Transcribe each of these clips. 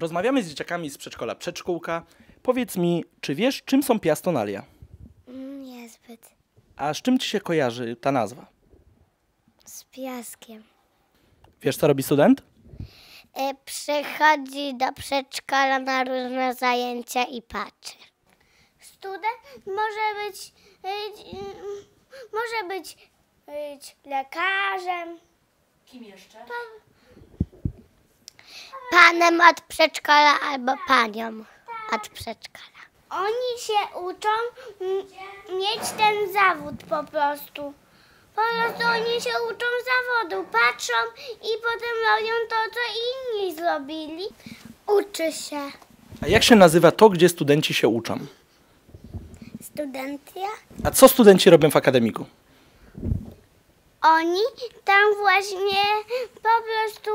Rozmawiamy z dzieciakami z przedszkola Przedszkółka. Powiedz mi, czy wiesz, czym są piastonalia? Niezbyt. A z czym ci się kojarzy ta nazwa? Z piaskiem. Wiesz, co robi student? E, przychodzi do przedszkola na różne zajęcia i patrzy. Student może być, y, może być, być lekarzem. Kim jeszcze? Panem od przedszkola albo panią od przedszkola. Oni się uczą mieć ten zawód po prostu. Po prostu oni się uczą zawodu, patrzą i potem robią to, co inni zrobili. Uczy się. A jak się nazywa to, gdzie studenci się uczą? Studentia? A co studenci robią w akademiku? Oni tam właśnie po prostu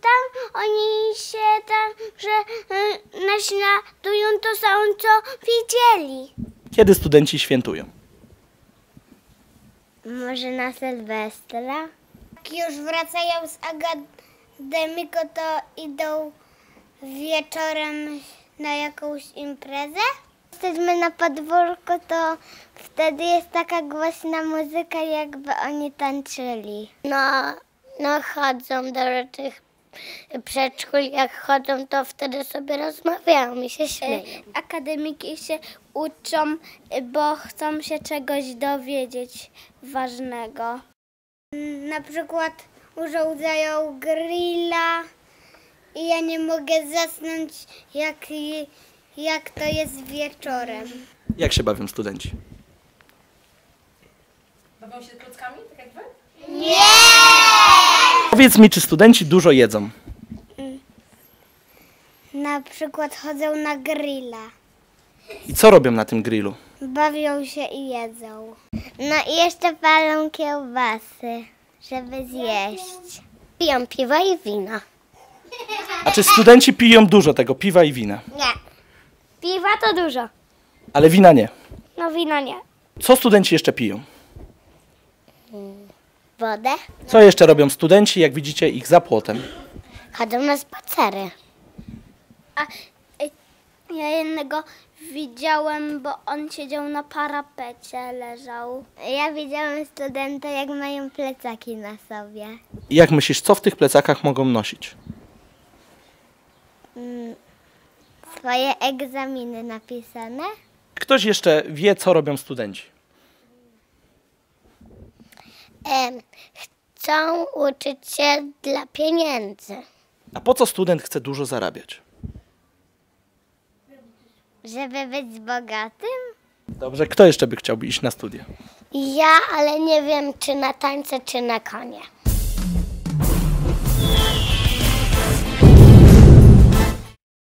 tam oni się tam, że y, naśladują to samo, co widzieli. Kiedy studenci świętują? Może na Sylwestra? Jak już wracają z akademiku, to idą wieczorem na jakąś imprezę? Jesteśmy na podwórku, to wtedy jest taka głośna muzyka, jakby oni tańczyli. No, no chodzą do tych przedszkół, jak chodzą, to wtedy sobie rozmawiają i się śmieją. Akademiki się uczą, bo chcą się czegoś dowiedzieć ważnego. Na przykład urządzają grilla i ja nie mogę zasnąć, jak, jak to jest wieczorem. Jak się bawią studenci? Bawią się klockami, tak jak wy? Powiedz mi, czy studenci dużo jedzą? Na przykład chodzą na grilla. I co robią na tym grillu? Bawią się i jedzą. No i jeszcze palą kiełbasy, żeby zjeść. Piją piwo i wino. A czy studenci piją dużo tego piwa i wina? Nie. Piwa to dużo. Ale wina nie. No wino nie. Co studenci jeszcze piją? Wodę? Co jeszcze robią studenci, jak widzicie ich za płotem? Chodzą na spacery. A y, ja jednego widziałem, bo on siedział na parapecie, leżał. Ja widziałem studenta, jak mają plecaki na sobie. I jak myślisz, co w tych plecakach mogą nosić? Swoje egzaminy napisane. Ktoś jeszcze wie, co robią studenci? Em, chcą uczyć się dla pieniędzy. A po co student chce dużo zarabiać? Żeby być bogatym? Dobrze, kto jeszcze by chciał iść na studia? Ja, ale nie wiem, czy na tańce, czy na konie.